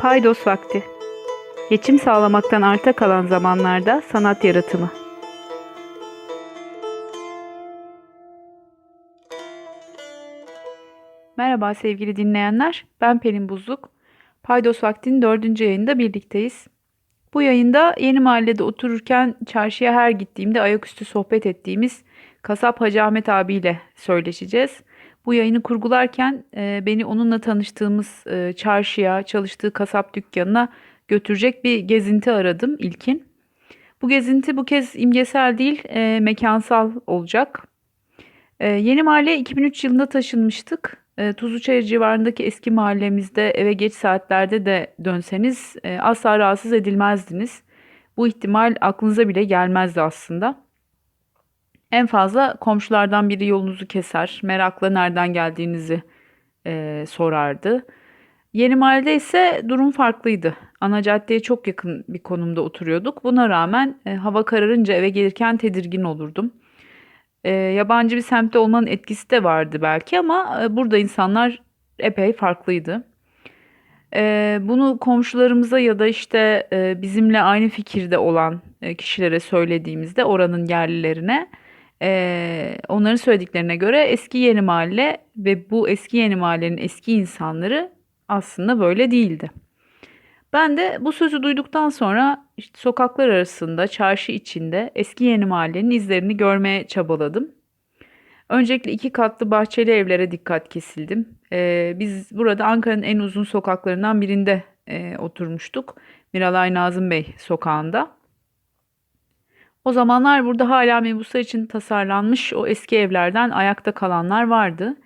Paydos vakti. Geçim sağlamaktan arta kalan zamanlarda sanat yaratımı. Merhaba sevgili dinleyenler. Ben Pelin Buzluk. Paydos Vakti'nin dördüncü yayında birlikteyiz. Bu yayında yeni mahallede otururken çarşıya her gittiğimde ayaküstü sohbet ettiğimiz kasap Hacı Ahmet abiyle söyleşeceğiz. Bu yayını kurgularken e, beni onunla tanıştığımız e, çarşıya, çalıştığı kasap dükkanına götürecek bir gezinti aradım ilkin. Bu gezinti bu kez imgesel değil, e, mekansal olacak. E, yeni mahalleye 2003 yılında taşınmıştık. E, Tuzluçayır civarındaki eski mahallemizde eve geç saatlerde de dönseniz e, asla rahatsız edilmezdiniz. Bu ihtimal aklınıza bile gelmezdi aslında. En fazla komşulardan biri yolunuzu keser, merakla nereden geldiğinizi e, sorardı. Yeni mahallede ise durum farklıydı. Ana caddeye çok yakın bir konumda oturuyorduk. Buna rağmen e, hava kararınca eve gelirken tedirgin olurdum. E, yabancı bir semtte olmanın etkisi de vardı belki ama e, burada insanlar epey farklıydı. E, bunu komşularımıza ya da işte e, bizimle aynı fikirde olan e, kişilere söylediğimizde oranın yerlilerine e, onların söylediklerine göre eski yeni mahalle ve bu eski yeni mahallenin eski insanları aslında böyle değildi. Ben de bu sözü duyduktan sonra işte sokaklar arasında, çarşı içinde eski yeni mahallenin izlerini görmeye çabaladım. Öncelikle iki katlı bahçeli evlere dikkat kesildim. Ee, biz burada Ankara'nın en uzun sokaklarından birinde e, oturmuştuk. Miralay Nazım Bey sokağında. O zamanlar burada hala mebuslar için tasarlanmış o eski evlerden ayakta kalanlar vardı.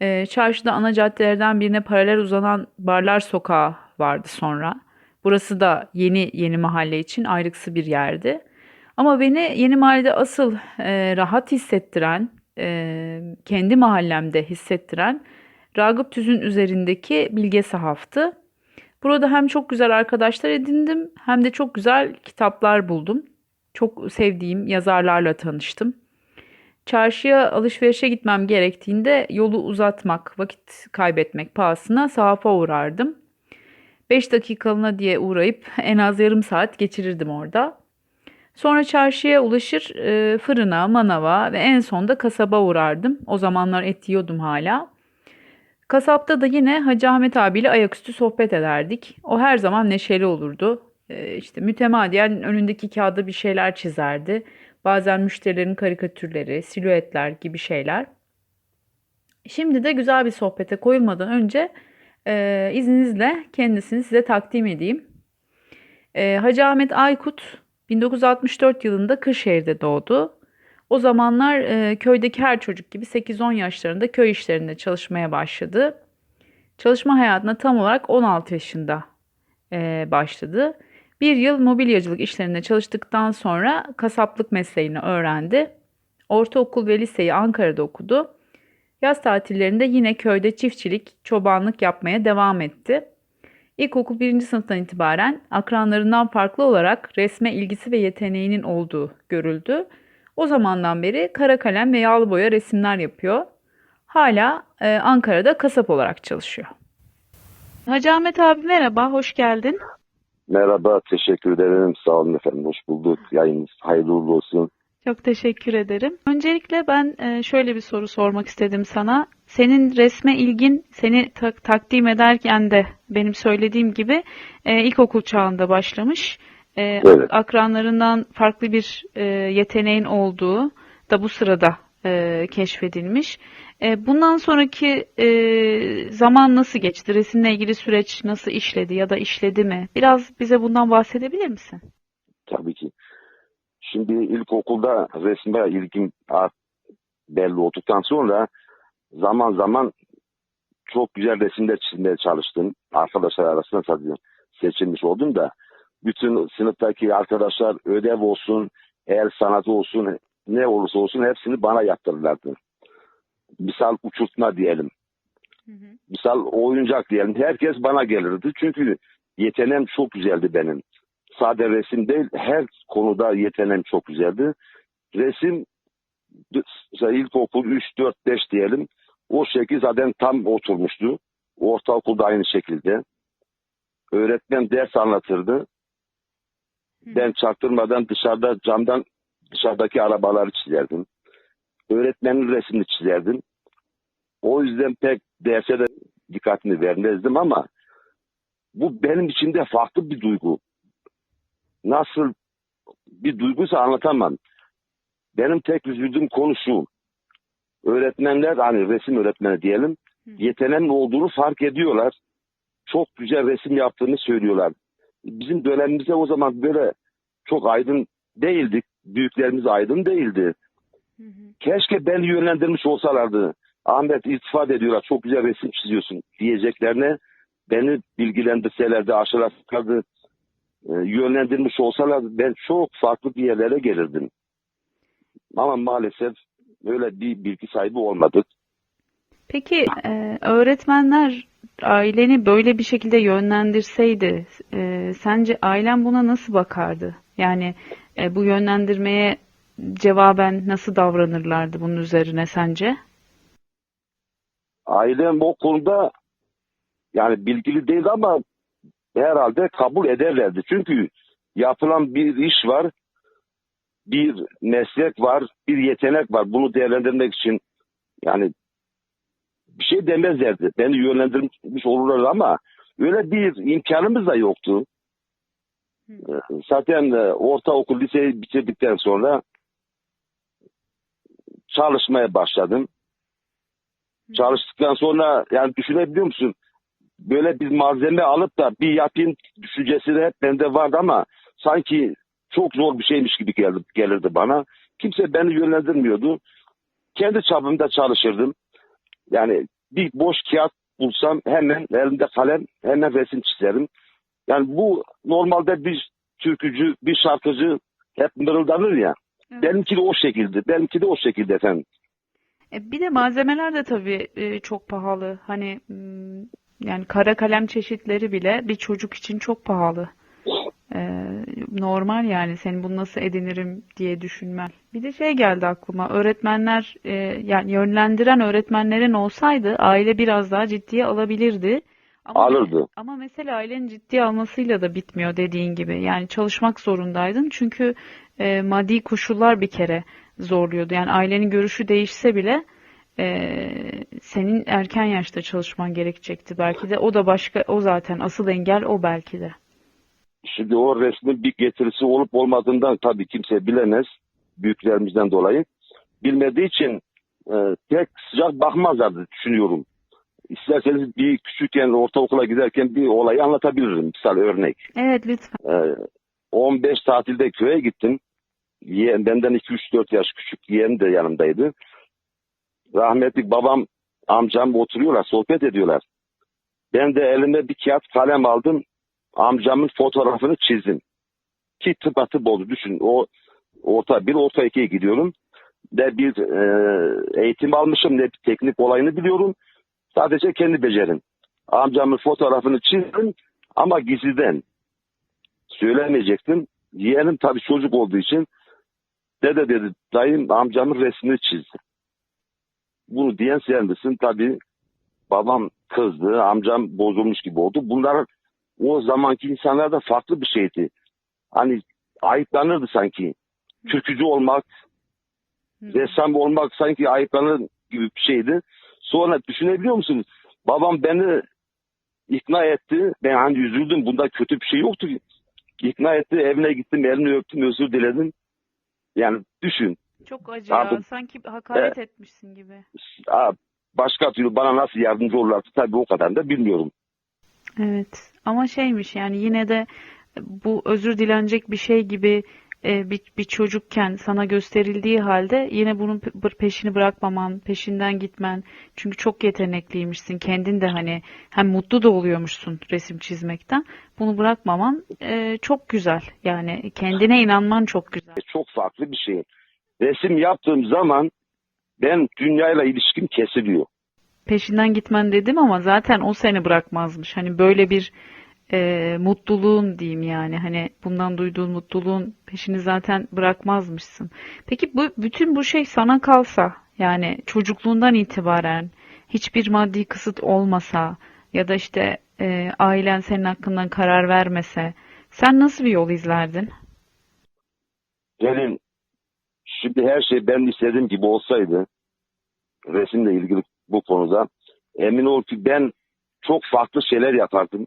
Ee, çarşıda ana caddelerden birine paralel uzanan Barlar Sokağı vardı sonra. Burası da yeni yeni mahalle için ayrıksı bir yerdi. Ama beni yeni mahallede asıl e, rahat hissettiren, e, kendi mahallemde hissettiren Ragıp Tüz'ün üzerindeki Bilge Sahaf'tı. Burada hem çok güzel arkadaşlar edindim hem de çok güzel kitaplar buldum. Çok sevdiğim yazarlarla tanıştım. Çarşıya alışverişe gitmem gerektiğinde yolu uzatmak, vakit kaybetmek pahasına sahafa uğrardım. 5 dakikalığına diye uğrayıp en az yarım saat geçirirdim orada. Sonra çarşıya ulaşır e, fırına, manava ve en sonda kasaba uğrardım. O zamanlar et yiyordum hala. Kasapta da yine Hacı Ahmet abiyle ayaküstü sohbet ederdik. O her zaman neşeli olurdu. E, işte mütemadiyen önündeki kağıda bir şeyler çizerdi. Bazen müşterilerin karikatürleri, silüetler gibi şeyler. Şimdi de güzel bir sohbete koyulmadan önce e, izninizle kendisini size takdim edeyim. E, Hacı Ahmet Aykut 1964 yılında Kırşehir'de doğdu. O zamanlar e, köydeki her çocuk gibi 8-10 yaşlarında köy işlerinde çalışmaya başladı. Çalışma hayatına tam olarak 16 yaşında e, başladı. Bir yıl mobilyacılık işlerinde çalıştıktan sonra kasaplık mesleğini öğrendi. Ortaokul ve liseyi Ankara'da okudu. Yaz tatillerinde yine köyde çiftçilik, çobanlık yapmaya devam etti. İlkokul birinci sınıftan itibaren akranlarından farklı olarak resme ilgisi ve yeteneğinin olduğu görüldü. O zamandan beri kara kalem ve yağlı boya resimler yapıyor. Hala e, Ankara'da kasap olarak çalışıyor. Hacı Ahmet abi merhaba, hoş geldin. Merhaba, teşekkür ederim. Sağ olun efendim, hoş bulduk. Yayınınız hayırlı uğurlu olsun. Çok teşekkür ederim. Öncelikle ben e, şöyle bir soru sormak istedim sana. Senin resme ilgin seni tak- takdim ederken de benim söylediğim gibi e, ilkokul çağında başlamış. E, Evet. Akranlarından farklı bir yeteneğin olduğu da bu sırada keşfedilmiş. E, bundan sonraki e, zaman nasıl geçti? Resimle ilgili süreç nasıl işledi ya da işledi mi? Biraz bize bundan bahsedebilir misin? Tabii ki. Şimdi ilkokulda resme ilgim belli olduktan sonra zaman zaman çok güzel resimler çizmeye çalıştım. Arkadaşlar arasında tabii seçilmiş oldum da bütün sınıftaki arkadaşlar ödev olsun, el sanatı olsun, ne olursa olsun hepsini bana yaptırırlardı. Misal uçurtma diyelim. Misal oyuncak diyelim. Herkes bana gelirdi. Çünkü yeteneğim çok güzeldi benim. Sade resim değil, her konuda yeteneğim çok güzeldi. Resim ilkokul 3, 4, 5 diyelim. O şekil zaten tam oturmuştu. Ortaokulda aynı şekilde. öğretmen ders anlatırdı. Ben çaktırmadan dışarıda camdan dışarıdaki arabaları çizerdim. Öğretmenin resmini çizerdim. O yüzden pek derse de dikkatini vermezdim ama bu benim içimde farklı bir duygu. Nasıl bir duyguysa anlatamam. Benim tek üzüldüğüm konu şu. Öğretmenler hani resim öğretmeni diyelim yeteneğin olduğunu fark ediyorlar. Çok güzel resim yaptığını söylüyorlar. Bizim dönemimizde o zaman böyle çok aydın değildik. Büyüklerimiz aydın değildi. Keşke beni yönlendirmiş olsalardı. Ahmet iltifat ediyorlar. Çok güzel resim çiziyorsun diyeceklerine beni bilgilendirselerdi, aşılasalardı, e, yönlendirmiş olsalardı ben çok farklı bir yerlere gelirdim. Ama maalesef öyle bir bilgi sahibi olmadık. Peki e, öğretmenler aileni böyle bir şekilde yönlendirseydi, e, sence ailen buna nasıl bakardı? Yani e, bu yönlendirmeye cevaben nasıl davranırlardı bunun üzerine sence? Ailem o konuda yani bilgili değil ama herhalde kabul ederlerdi. Çünkü yapılan bir iş var, bir meslek var, bir yetenek var. Bunu değerlendirmek için yani bir şey demezlerdi. Beni yönlendirmiş olurlardı ama öyle bir imkanımız da yoktu. Ee, Zaten e, ortaokul, liseyi bitirdikten sonra çalışmaya başladım. Çalıştıktan sonra yani düşünebiliyor musun? Böyle bir malzeme alıp da bir yapayım düşüncesi de hep bende vardı ama sanki çok zor bir şeymiş gibi geldi, gelirdi bana. Kimse beni yönlendirmiyordu. Kendi çapımda çalışırdım. Yani bir boş kağıt bulsam hemen elimde kalem hemen resim çizerim. Yani bu normalde bir türkücü, bir şarkıcı hep mırıldanır ya. Evet. Benimki de o şekilde. Benimki de o şekilde efendim. E, bir de malzemeler de tabii e, çok pahalı. Hani mm, yani kara kalem çeşitleri bile bir çocuk için çok pahalı. E, normal yani senin bunu nasıl edinirim diye düşünmen. Bir de şey geldi aklıma. Öğretmenler e, yani yönlendiren öğretmenlerin olsaydı aile biraz daha ciddiye alabilirdi. Ama Alırdı. ama mesela ailenin ciddiye almasıyla da bitmiyor dediğin gibi. Yani çalışmak zorundaydın çünkü e, maddi koşullar bir kere zorluyordu. Yani ailenin görüşü değişse bile e, senin erken yaşta çalışman gerekecekti. Belki de o da başka, o zaten asıl engel o belki de. Şimdi o resmin bir getirisi olup olmadığından tabii kimse bilemez. Büyüklerimizden dolayı. Bilmediği için e, pek sıcak bakmazlardı düşünüyorum. İsterseniz bir küçükken ortaokula giderken bir olayı anlatabilirim. Misal örnek. Evet lütfen. Ee, 15 tatilde köye gittim. Yeğen, benden 2-3-4 yaş küçük yeğen de yanımdaydı. Rahmetli babam, amcam oturuyorlar, sohbet ediyorlar. Ben de elime bir kağıt kalem aldım. Amcamın fotoğrafını çizdim. Ki tıpatıp oldu. Düşün o orta bir orta ikiye gidiyorum. Ne bir e, eğitim almışım ne bir teknik olayını biliyorum. Sadece kendi becerim. Amcamın fotoğrafını çizdim ama gizliden söylemeyecektim. Yeğenim tabii çocuk olduğu için dede dedi dayım amcamın resmini çizdi. Bunu diyen sen misin? Tabii babam kızdı, amcam bozulmuş gibi oldu. Bunlar o zamanki insanlarda farklı bir şeydi. Hani ayıplanırdı sanki. Türkücü olmak, ressam olmak sanki ayıplanır gibi bir şeydi. Sonra düşünebiliyor musunuz? Babam beni ikna etti. Ben hani üzüldüm. Bunda kötü bir şey yoktu. İkna etti. Evine gittim. Elini öptüm. Özür diledim. Yani düşün. Çok acı ya. Pardon. Sanki hakaret etmişsin gibi. Aa, Başka türlü bana nasıl yardımcı olurlardı tabii o kadar da bilmiyorum. Evet. Ama şeymiş yani yine de bu özür dilenecek bir şey gibi e, bir, bir çocukken sana gösterildiği halde yine bunun pe- peşini bırakmaman, peşinden gitmen. Çünkü çok yetenekliymişsin. Kendin de hani hem mutlu da oluyormuşsun resim çizmekten. Bunu bırakmaman e, çok güzel. Yani kendine inanman çok güzel. Çok farklı bir şey. Resim yaptığım zaman ben dünyayla ilişkim kesiliyor. Peşinden gitmen dedim ama zaten o seni bırakmazmış. Hani böyle bir e, mutluluğun diyeyim yani hani bundan duyduğun mutluluğun peşini zaten bırakmazmışsın. Peki bu bütün bu şey sana kalsa yani çocukluğundan itibaren hiçbir maddi kısıt olmasa ya da işte e, ailen senin hakkından karar vermese, sen nasıl bir yol izlerdin? Gelin şimdi her şey ben istediğim gibi olsaydı resimle ilgili bu konuda emin ol ki ben çok farklı şeyler yapardım.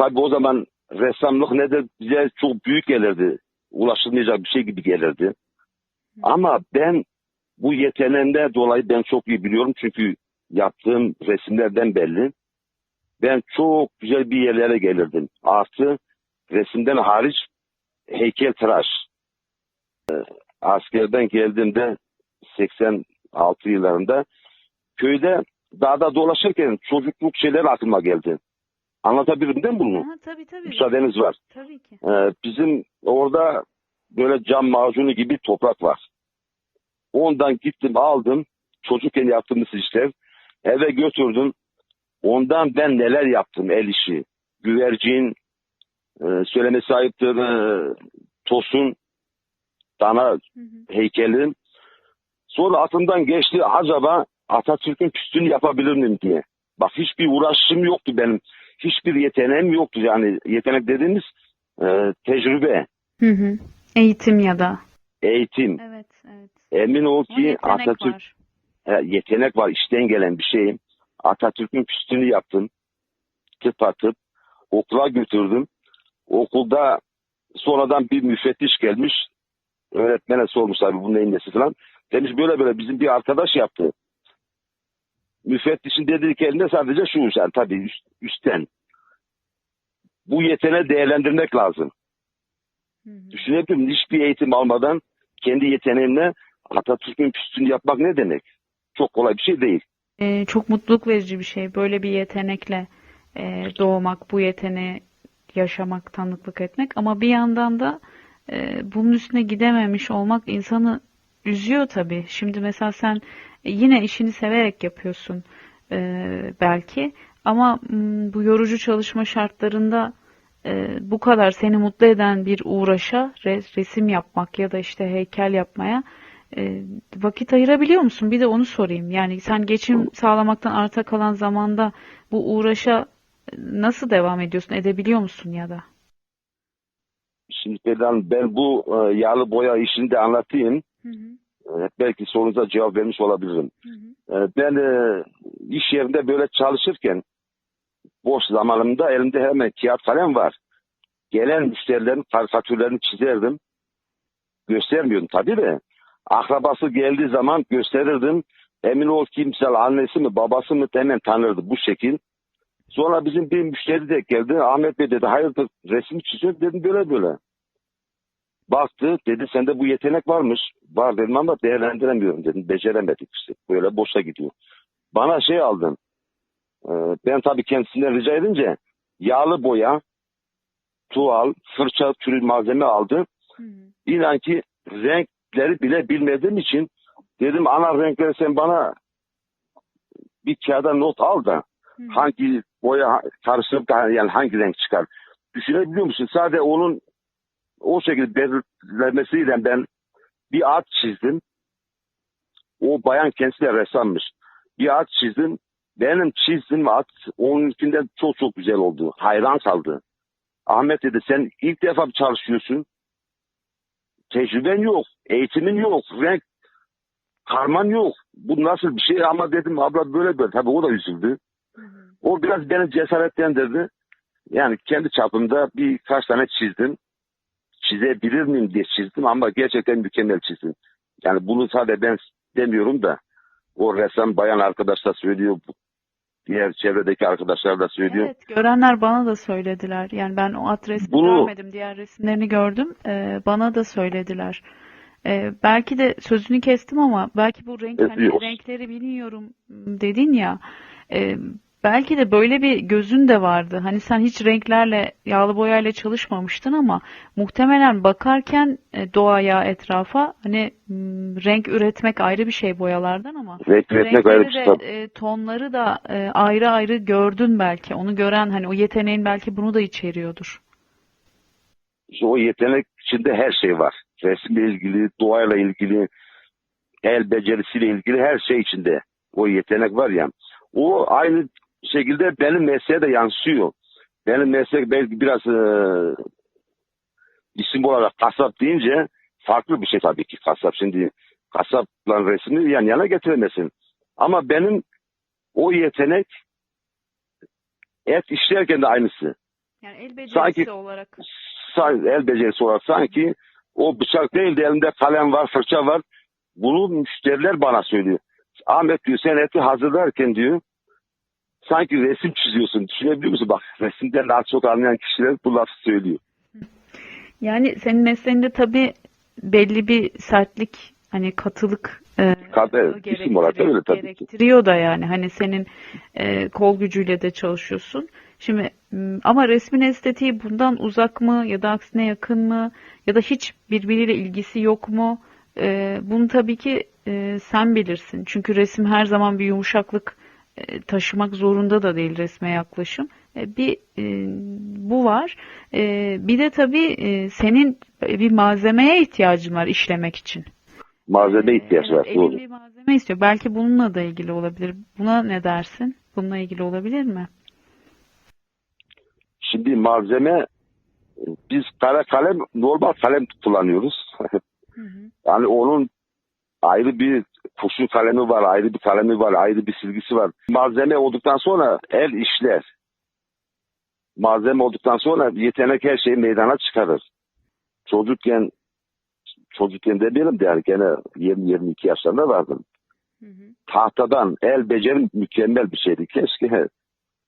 Tabii o zaman ressamlık nedir bize çok büyük gelirdi. Ulaşılmayacak bir şey gibi gelirdi. Ama ben bu yeteneğimden dolayı ben çok iyi biliyorum çünkü yaptığım resimlerden belli. Ben çok güzel bir yerlere gelirdim. Artı resimden hariç heykeltıraş. Ee, askerden geldiğimde 86 yıllarında köyde dağda dolaşırken çocukluk şeyler aklıma geldi. Anlatabilirim değil mi bunu? Ha, tabii tabii. Müsaadeniz var. Tabii ki. Ee, bizim orada böyle cam macunu gibi toprak var. Ondan gittim aldım. Çocukken yaptığımız işler. Eve götürdüm. Ondan ben neler yaptım el işi. Güvercin, e, söyleme sahiptir, e, tosun, dana Hı hı. heykeli. Sonra aklımdan geçti acaba Atatürk'ün püstünü yapabilir miyim diye. Bak hiçbir uğraşım yoktu benim. Hiçbir yeteneğim yoktu. Yani yetenek dediğimiz e, tecrübe, Hı hı. Eğitim ya da. eğitim. Evet, evet. Emin ol ki yetenek Atatürk var. e, yetenek var, işten gelen bir şey. Atatürk'ün püstünü yaptım. Tıp atıp okula götürdüm. Okulda sonradan bir müfettiş gelmiş. Öğretmene sormuş abi bu neyin nesi falan. Demiş böyle böyle bizim bir arkadaş yaptı. Müfettişin dediği kelime sadece şu yani tabii üst- üstten. Bu yeteneği değerlendirmek lazım. Hı hı. Düşünebilir miyim? Hiçbir eğitim almadan kendi yeteneğimle Atatürk'ün püstünü yapmak ne demek? Çok kolay bir şey değil. Ee, çok mutluluk verici bir şey. Böyle bir yetenekle e, doğmak, bu yeteneği yaşamak, tanıklık etmek. Ama bir yandan da e, bunun üstüne gidememiş olmak insanı üzüyor tabii. Şimdi mesela sen e, yine işini severek yapıyorsun e, belki. Ama m, bu yorucu çalışma şartlarında e, bu kadar seni mutlu eden bir uğraşa res- resim yapmak ya da işte heykel yapmaya e, vakit ayırabiliyor musun? Bir de onu sorayım. Yani sen geçim sağlamaktan arta kalan zamanda bu uğraşa e, nasıl devam ediyorsun? Edebiliyor musun ya da? Şimdi ben, ben bu e, yağlı boya işini de anlatayım. Hı hı, belki sorunuza cevap vermiş olabilirim. hı hı, ben e, iş yerinde böyle çalışırken boş zamanımda elimde hemen kağıt kalem var. Gelen müşterilerin karikatürlerini çizerdim. Göstermiyordum tabii de. Akrabası geldiği zaman gösterirdim. Emin ol ki mesela annesi mi babası mı hemen tanırdı bu şekil. Sonra bizim bir müşteri de geldi. Ahmet Bey dedi hayırdır resim çiziyor dedim böyle böyle. Baktı dedi sende bu yetenek varmış. Var dedim ama değerlendiremiyorum dedim. Beceremedik işte. Böyle boşa gidiyor. Bana şey aldın. Ee, ben tabii kendisinden rica edince yağlı boya, tuval, fırça türü malzeme aldı. hı İnan ki renkleri bile bilmediğim için dedim ana renkleri sen bana bir kağıda not al da hı hı. hangi boya karıştırıp da yani hangi renk çıkar. Düşünebiliyor musun? Sadece onun o şekilde belirlemesiyle ben bir at çizdim. O bayan kendisi de ressammış. Bir at çizdim. Benim çizdiğim at onun içinden çok çok güzel oldu. Hayran kaldı. Ahmet dedi sen ilk defa çalışıyorsun. Tecrüben yok. Eğitimin yok. Renk karman yok. Bu nasıl bir şey ama dedim abla böyle böyle. Tabii o da üzüldü. Hı hı. O biraz beni cesaretlendirdi. Yani kendi çapımda birkaç tane çizdim. Çizebilir miyim diye çizdim ama gerçekten mükemmel çizdim. Yani bunu sadece ben demiyorum da o ressam bayan arkadaş da söylüyor. Diğer çevredeki arkadaşlar da söylüyor. Evet, görenler bana da söylediler. Yani ben o at resmini Bunu- görmedim, diğer resimlerini gördüm. Ee, bana da söylediler. Ee, belki de sözünü kestim ama belki bu renk Evet, hani renkleri biliyorum dedin ya. e, belki de böyle bir gözün de vardı. Hani sen hiç renklerle, yağlı boyayla çalışmamıştın ama muhtemelen bakarken e, doğaya, etrafa hani m, renk üretmek ayrı bir şey boyalardan ama Renk üretmek ayrı bir de, e, tonları da e, ayrı ayrı gördün belki. Onu gören hani o yeteneğin belki bunu da içeriyordur. İşte o yetenek içinde her şey var. Resimle ilgili, doğayla ilgili, el becerisiyle ilgili her şey içinde. O yetenek var ya. O aynı şekilde benim mesleğe de yansıyor. Benim meslek belki biraz e, isim olarak kasap deyince farklı bir şey tabii ki kasap. Şimdi kasapla resmini yan yana getiremezsin. Ama benim o yetenek et işlerken de aynısı. Yani el becerisi Sanki- olarak. Sa- El becerisi olarak sanki o bıçak değil de elinde kalem var, fırça var. Bunu müşteriler bana söylüyor. Ahmet diyor sen eti hazırlarken diyor sanki resim çiziyorsun. Düşünebiliyor musun? Bak resimden daha çok anlayan kişiler bu lafı söylüyor. Yani senin mesleğinde tabii belli bir sertlik, hani katılık e, Kat- evet, isim olarak da öyle tabii ki. gerektiriyor da yani. Hani senin e, kol gücüyle de çalışıyorsun. Şimdi ama resmin estetiği bundan uzak mı ya da aksine yakın mı ya da hiç birbiriyle ilgisi yok mu? E, bunu tabii ki e, sen bilirsin. Çünkü resim her zaman bir yumuşaklık taşımak zorunda da değil resme yaklaşım. E, Bir e, bu var. E, Bir de tabii e, senin bir malzemeye ihtiyacın var işlemek için. Malzeme ihtiyaç Evet, var. elin Doğru. bir malzeme istiyor. Belki bununla da ilgili olabilir. Buna ne dersin? Bununla ilgili olabilir mi? Şimdi malzeme biz kara kalem normal kalem kullanıyoruz. Hı hı. Yani onun ayrı bir kurşun kalemi var, ayrı bir kalemi var, ayrı bir silgisi var. Malzeme olduktan sonra el işler. Malzeme olduktan sonra yetenek her şeyi meydana çıkarır. Çocukken çocukken demeyelim de yani gene 20-22 yaşlarında vardım. Hı hı. Tahtadan el becerim mükemmel bir şeydi. Keşke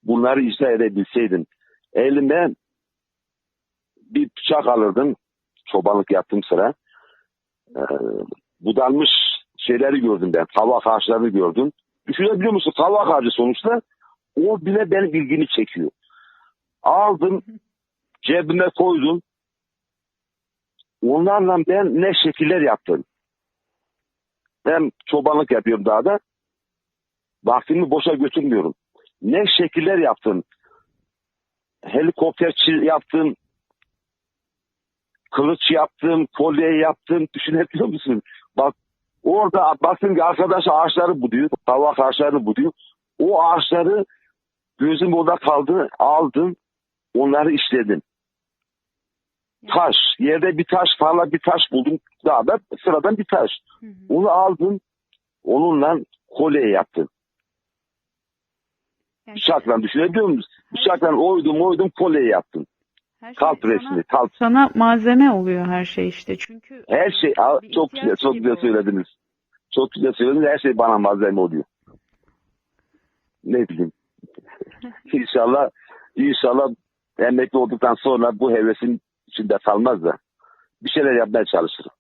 bunları icra edebilseydim. Elime bir bıçak alırdım. Çobanlık yaptığım sıra. Ee, budanmış şeyleri gördüm ben. Kavak ağaçlarını gördüm. Düşünebiliyor musun? Kavak ağacı sonuçta o bile benim ilgimi çekiyor. Aldım, cebime koydum. Onlarla ben ne şekiller yaptım. Hem çobanlık yapıyorum daha da. Vaktimi boşa götürmüyorum. Ne şekiller yaptım. Helikopter yaptım. Kılıç yaptım. Kolye yaptım. Düşünebiliyor musun? Bak orada baktım ki arkadaş ağaçları buduyor. Kavak ağaçlarını buduyor. O ağaçları gözüm orada kaldı. Aldım. Onları işledim. Taş. Yerde bir taş parlak bir taş buldum. Daha da sıradan bir taş. Hı hı. Onu aldım. Onunla kolye yaptım. Yani Bıçakla düşünebiliyor musun? Bıçakla oydum oydum kolye yaptım. Her şey Kalp sana- resmi, kalp. Sana malzeme oluyor her şey işte. Çünkü Her şey Aa, çok güzel, çok gibi güzel söylediniz. Çok güzel söylediniz. Her şey bana malzeme oluyor. Ne bileyim. inşallah, inşallah emekli olduktan sonra bu hevesin içinde kalmaz da bir şeyler yapmaya çalışırım.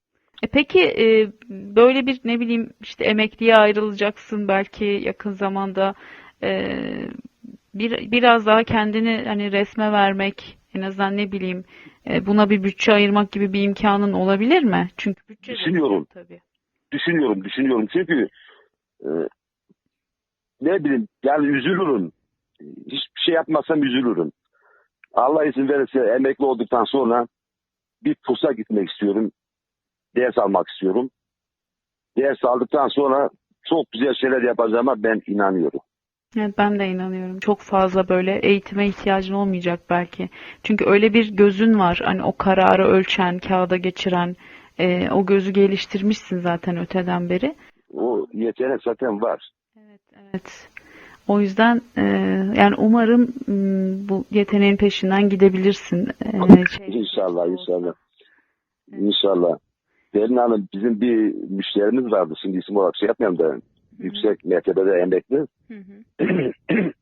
E peki e, böyle bir ne bileyim işte emekliye ayrılacaksın belki yakın zamanda e, bir biraz daha kendini hani resme vermek en azından ne bileyim e, buna bir bütçe ayırmak gibi bir imkanın olabilir mi? Çünkü bütçe Düşünüyorum. tabii. Düşünüyorum, düşünüyorum. Çünkü e, ne bileyim yani üzülürüm. Hiçbir şey yapmazsam üzülürüm. Allah izin verirse emekli olduktan sonra bir kursa gitmek istiyorum. Ders almak istiyorum. Ders aldıktan sonra çok güzel şeyler yapacağıma ben inanıyorum. Evet, ben de inanıyorum. Çok fazla böyle eğitime ihtiyacın olmayacak belki. Çünkü öyle bir gözün var. Hani o kararı ölçen, kağıda geçiren, e, o gözü geliştirmişsin zaten öteden beri. O yetenek zaten var. Evet, evet. O yüzden e, yani umarım m, bu yeteneğin peşinden gidebilirsin. E, şey, İnşallah, inşallah. Evet. İnşallah. Derin Hanım bizim bir müşterimiz vardı. Şimdi isim olarak şey yapmayayım da yüksek mertebede emekli.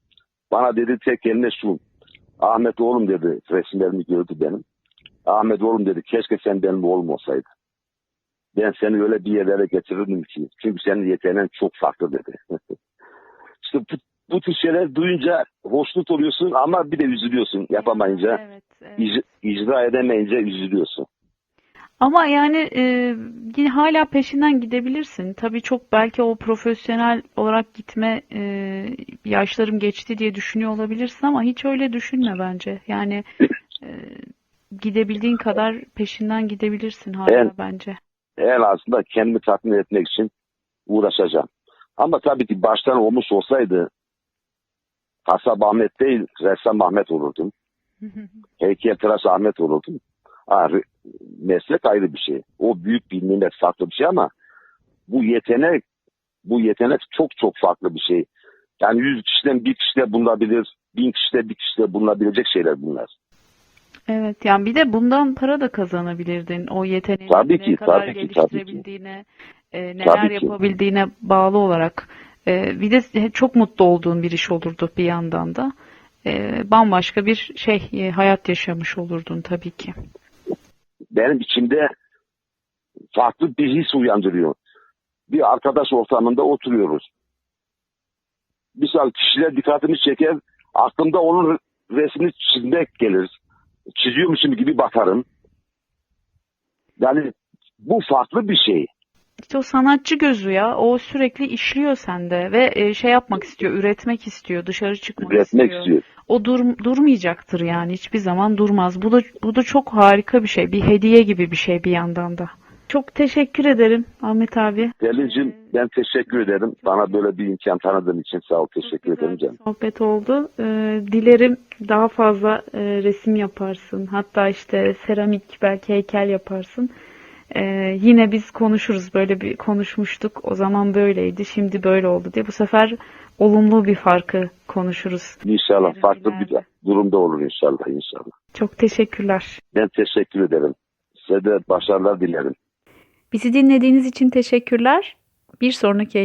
Bana dedi tek kelime şu. Ahmet oğlum dedi. Resimlerimi gördü benim. Ahmet oğlum dedi. Keşke sen benim oğlum olsaydın. Ben seni öyle bir yerlere getirirdim ki. Çünkü senin yeteneğin çok farklı dedi. işte bu, bu tür şeyler duyunca hoşnut oluyorsun ama bir de üzülüyorsun yapamayınca. Evet, evet. İc- icra edemeyince üzülüyorsun. Ama yani e, yine hala peşinden gidebilirsin. Tabii çok belki o profesyonel olarak gitme e, yaşlarım geçti diye düşünüyor olabilirsin ama hiç öyle düşünme bence. Yani e, gidebildiğin kadar peşinden gidebilirsin hala Evet. bence. En azından kendimi tatmin etmek için uğraşacağım. Ama tabii ki baştan olmuş olsaydı Kasap Ahmet değil, ressam Ahmet olurdum. Heykeltıraş Ahmet olurdum. Ha, re- meslek ayrı bir şey. O büyük bir nimet farklı bir şey ama bu yetenek bu yetenek çok çok farklı bir şey. Yani yüz kişiden bir kişi de bulunabilir, bin kişi de bir kişi de bulunabilecek şeyler bunlar. Evet yani bir de bundan para da kazanabilirdin. O yeteneğini Tabii ne ki, kadar tabii ki, tabii ki. geliştirebildiğine, e, neler Tabii ki. yapabildiğine bağlı olarak. E, bir de çok mutlu olduğun bir iş olurdu bir yandan da. E, bambaşka bir şey, e, hayat yaşamış olurdun tabii ki. Benim içimde farklı bir his uyandırıyor. Bir arkadaş ortamında oturuyoruz. Misal kişiler dikkatimi çeker, aklımda onun resmini çizmek gelir. Çiziyormuşum gibi bakarım. Yani bu farklı bir şey. İşte o sanatçı gözü ya, o sürekli işliyor sende ve e, şey yapmak istiyor, üretmek istiyor, dışarı çıkmak Üretmek istiyor. istiyor. O dur, durmayacaktır yani hiçbir zaman durmaz. Bu da bu da çok harika bir şey, bir hediye gibi bir şey bir yandan da. Çok teşekkür ederim Ahmet abi. Pelin'cim ben teşekkür ederim. Bana böyle bir imkan tanıdığın için sağ ol. Teşekkür ederim canım. sohbet oldu. Ee, dilerim daha fazla e, resim yaparsın. Hatta işte seramik belki heykel yaparsın. Ee, yine biz konuşuruz. Böyle bir konuşmuştuk. O zaman böyleydi, şimdi böyle oldu diye. Bu sefer olumlu bir farkı konuşuruz. İnşallah farklı bir durumda olur inşallah inşallah. Çok teşekkürler. Ben teşekkür ederim. Size de başarılar dilerim. Bizi dinlediğiniz için teşekkürler. Bir sonraki